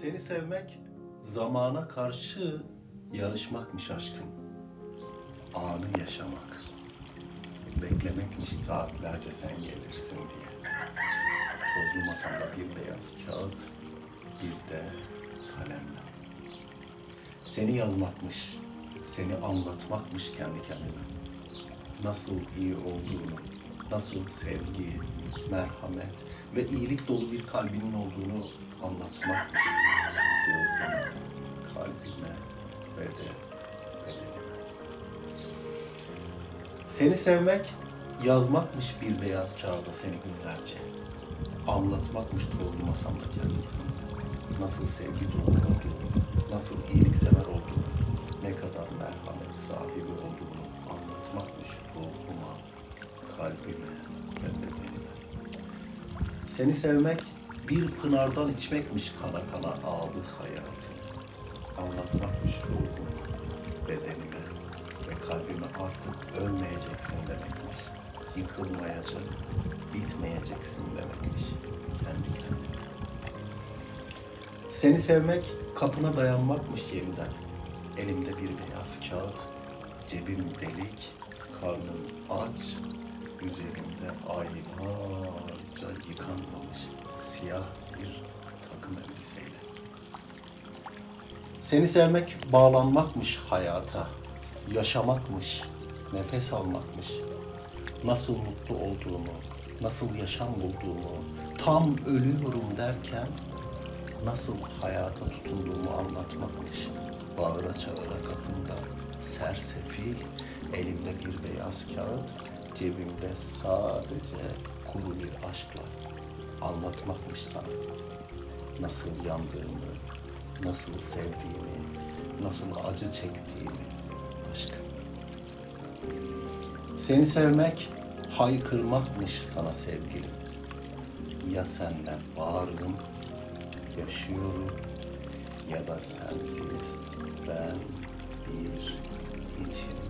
Seni sevmek zamana karşı yarışmakmış aşkım. Anı yaşamak. Beklemekmiş saatlerce sen gelirsin diye. Tozlu masamda bir beyaz kağıt, bir de kalemle. Seni yazmakmış, seni anlatmakmış kendi kendime. Nasıl iyi olduğunu, nasıl sevgi, merhamet ve iyilik dolu bir kalbinin olduğunu anlatmakmış. Ruhuna, kalbime ve de bedenime. Seni sevmek, yazmakmış bir beyaz kağıda seni günlerce. Anlatmakmış tozlu masamda kendi. Nasıl sevgi dolu olduğunu, nasıl iyiliksever olduğunu, ne kadar merhamet sahibi olduğunu kalbime ve bedenime. Seni sevmek bir pınardan içmekmiş kana kana ağlı hayatı. Anlatmakmış ruhuma, bedenime ve kalbime artık ölmeyeceksin demekmiş. Yıkılmayacak, bitmeyeceksin demekmiş kendi kendine. Seni sevmek kapına dayanmakmış yeniden. Elimde bir beyaz kağıt, cebim delik, karnım aç, üzerimde aylarca yıkanmamış siyah bir takım elbiseyle. Seni sevmek bağlanmakmış hayata, yaşamakmış, nefes almakmış. Nasıl mutlu olduğumu, nasıl yaşam bulduğumu, tam ölüyorum derken nasıl hayata tutunduğumu anlatmakmış. Bağıra çağıra kapımda sersefil, elimde bir beyaz kağıt, cebimde sadece kuru bir aşkla anlatmakmış sana. Nasıl yandığımı, nasıl sevdiğimi, nasıl acı çektiğimi aşkım. Seni sevmek haykırmakmış sana sevgilim. Ya senden varım, yaşıyorum ya da sensiz ben bir içim